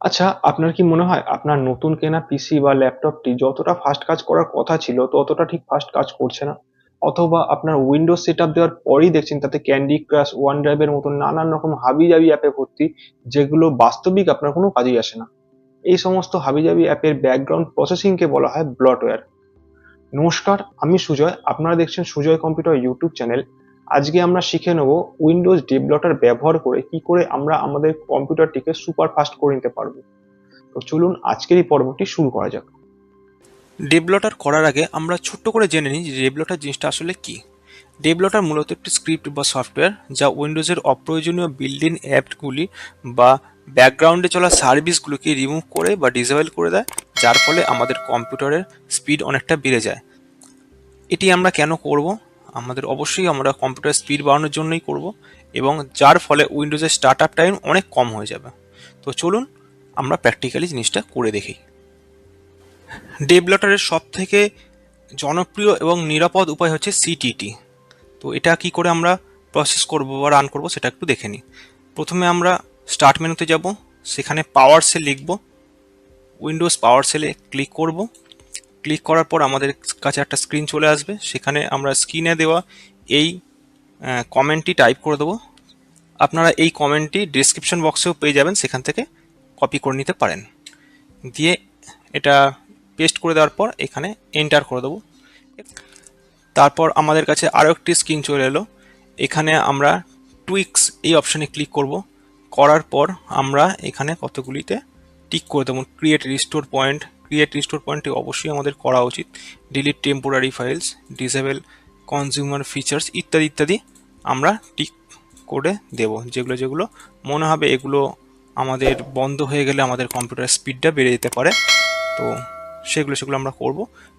আচ্ছা আপনার কি মনে হয় আপনার নতুন কেনা পিসি বা ল্যাপটপটি যতটা ফাস্ট কাজ করার কথা ছিল, ততটা ঠিক ফাস্ট কাজ করছে না? অথবা আপনার উইন্ডোজ সেট আপ দেওয়ার পরেই দেখছেন তাতে ক্যান্ডি ক্রাশ ওয়ান ড্রাইভের মতন নানান রকম হাবিজাবি অ্যাপে ভর্তি, যেগুলো বাস্তবিক আপনার কোনো কাজেই আসে না। এই সমস্ত হাবিজাবি অ্যাপের ব্যাকগ্রাউন্ড প্রসেসিংকে বলা হয় ব্লটওয়্যার নমস্কার, আমি সুজয়। আপনারা দেখছেন সুজয় কম্পিউটার ইউটিউব চ্যানেল আজকে আমরা শিখে নেব উইন্ডোজ ডেভেলপার ব্যবহার করে কি করে আমরা আমাদের কম্পিউটারটিকে সুপার ফাস্ট করে নিতে পারব। তো চলুন আজকের এই পর্বটি শুরু করা যাক। ডেভেলপার করার আগে আমরা ছোট্ট করে জেনে নিই যে ডেভেলপার জিনিসটা আসলে কি। ডেভেলপার মূলত একটি স্ক্রিপ্ট বা সফটওয়্যার যা উইন্ডোজের অপ্রয়োজনীয় বিল্ডিং অ্যাপগুলি বা ব্যাকগ্রাউন্ডে চলা সার্ভিসগুলোকে রিমুভ করে বা ডিসেবল করে দেয়, যার ফলে আমাদের কম্পিউটারের স্পিড অনেকটা বেড়ে যায়। এটি আমরা কেন করব? আমাদের অবশ্যই আমরা কম্পিউটার স্পিড বাড়ানোর জন্যই করব এবং যার ফলে উইন্ডোজের স্টার্ট আপ টাইম অনেক কম হয়ে যাবে। তো চলুন আমরা প্র্যাকটিক্যালি জিনিসটা করে দেখি। ডেভেলপারের সব থেকে জনপ্রিয় এবং নিরাপদ উপায় হচ্ছে সিটিটি তো এটা কি করে আমরা প্রসেস করব বা রান করব সেটা একটু দেখে নিই। প্রথমে আমরা স্টার্ট মেনুতে যাব, সেখানে পাওয়ার সেল লিখব উইন্ডোজ পাওয়ার সেলে ক্লিক করব। ক্লিক করার পর আমাদের কাছে একটা স্ক্রিন চলে আসবে। সেখানে আমরা স্ক্রিনে দেওয়া এই কমেন্টটি টাইপ করে দেবো। আপনারা এই কমেন্টটি ডিসক্রিপশন বক্সেও পেয়ে যাবেন। সেখান থেকে কপি করে নিতে পারেন। দিয়ে এটা পেস্ট করে দেওয়ার পর এখানে এন্টার করে দেবো। তারপর আমাদের কাছে আরও একটি স্ক্রিন চলে এলো। এখানে আমরা টুইক্স এই অপশানে ক্লিক করব। করার পর আমরা এখানে কতগুলিতে টিক করে দেবো। Create restore point create restore পয়েন্টটি অবশ্যই আমাদের করা উচিত। Delete temporary files disable consumer features ইত্যাদি ইত্যাদি আমরা টিক করে দেব। যেগুলো যেগুলো মনে হবে এগুলো আমাদের বন্ধ হয়ে গেলে আমাদের কম্পিউটার স্পিডটা বেড়ে যেতে পারে। তো সেগুলো সেগুলো আমরা করব।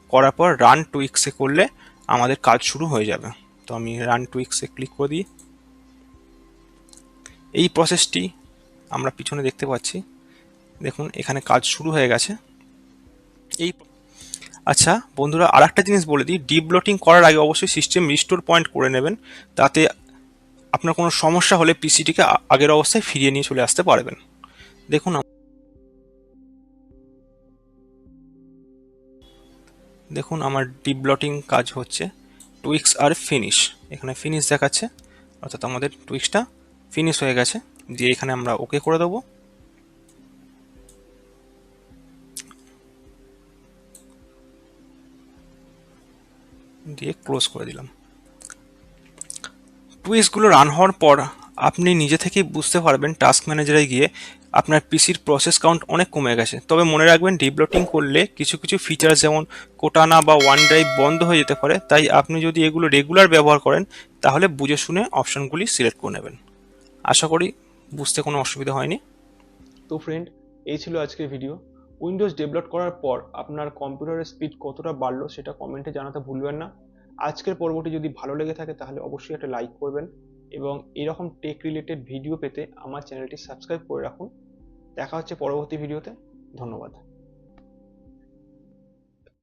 করার পর রান টুইক্সে করলে আমাদের কাজ শুরু হয়ে যাবে। তো আমি রান টু ইক্সে ক্লিক করে দিই। এই প্রসেসটি আমরা পিছনে দেখতে পাচ্ছি। দেখুন, এখানে কাজ শুরু হয়ে গেছে। এই আচ্ছা বন্ধুরা আর একটা জিনিস বলে দিই। ডিপলোটিং করার আগে অবশ্যই সিস্টেম রিস্টোর পয়েন্ট করে নেবেন। তাতে আপনার কোনো সমস্যা হলে পিসিটিকে আগের অবস্থায় ফিরিয়ে নিয়ে চলে আসতে পারবেন। দেখুন দেখুন আমার ডিপ ব্লটিং কাজ হচ্ছে। টুইক্স আর ফিনিশ এখানে ফিনিশ দেখাচ্ছে। অর্থাৎ আমাদের টুইক্সটা ফিনিশ হয়ে গেছে। দিয়ে এখানে আমরা ওকে করে দেবো। দিয়ে ক্লোজ করে দিলাম। টুইক্সগুলো রান হওয়ার পর আপনি নিজে থেকেই বুঝতে পারবেন টাস্ক ম্যানেজারে গিয়ে আপনার পিসির প্রসেস কাউন্ট অনেক কমে গেছে। তবে মনে রাখবেন ডিভলটিং করলে কিছু কিছু ফিচার যেমন কোটানা বা ওয়ান ড্রাইভ বন্ধ হয়ে যেতে পারে। তাই আপনি যদি এগুলো রেগুলার ব্যবহার করেন, তাহলে বুঝে শুনে অপশানগুলি সিলেক্ট করে নেবেন। আশা করি বুঝতে কোনো অসুবিধা হয়নি। তো ফ্রেন্ড এই ছিল আজকের ভিডিও উইন্ডোজ ডেভেলপ করার পর আপনার কম্পিউটারের স্পিড কতটা বাড়লো সেটা কমেন্টে জানাতে ভুলবেন না। আজকের পর্বটি যদি ভালো লেগে থাকে তাহলে অবশ্যই একটা লাইক করবেন এবং এরকম টেক রিলেটেড ভিডিও পেতে আমার চ্যানেলটি সাবস্ক্রাইব করে রাখুন। দেখা হচ্ছে পরবর্তী ভিডিওতে ধন্যবাদ।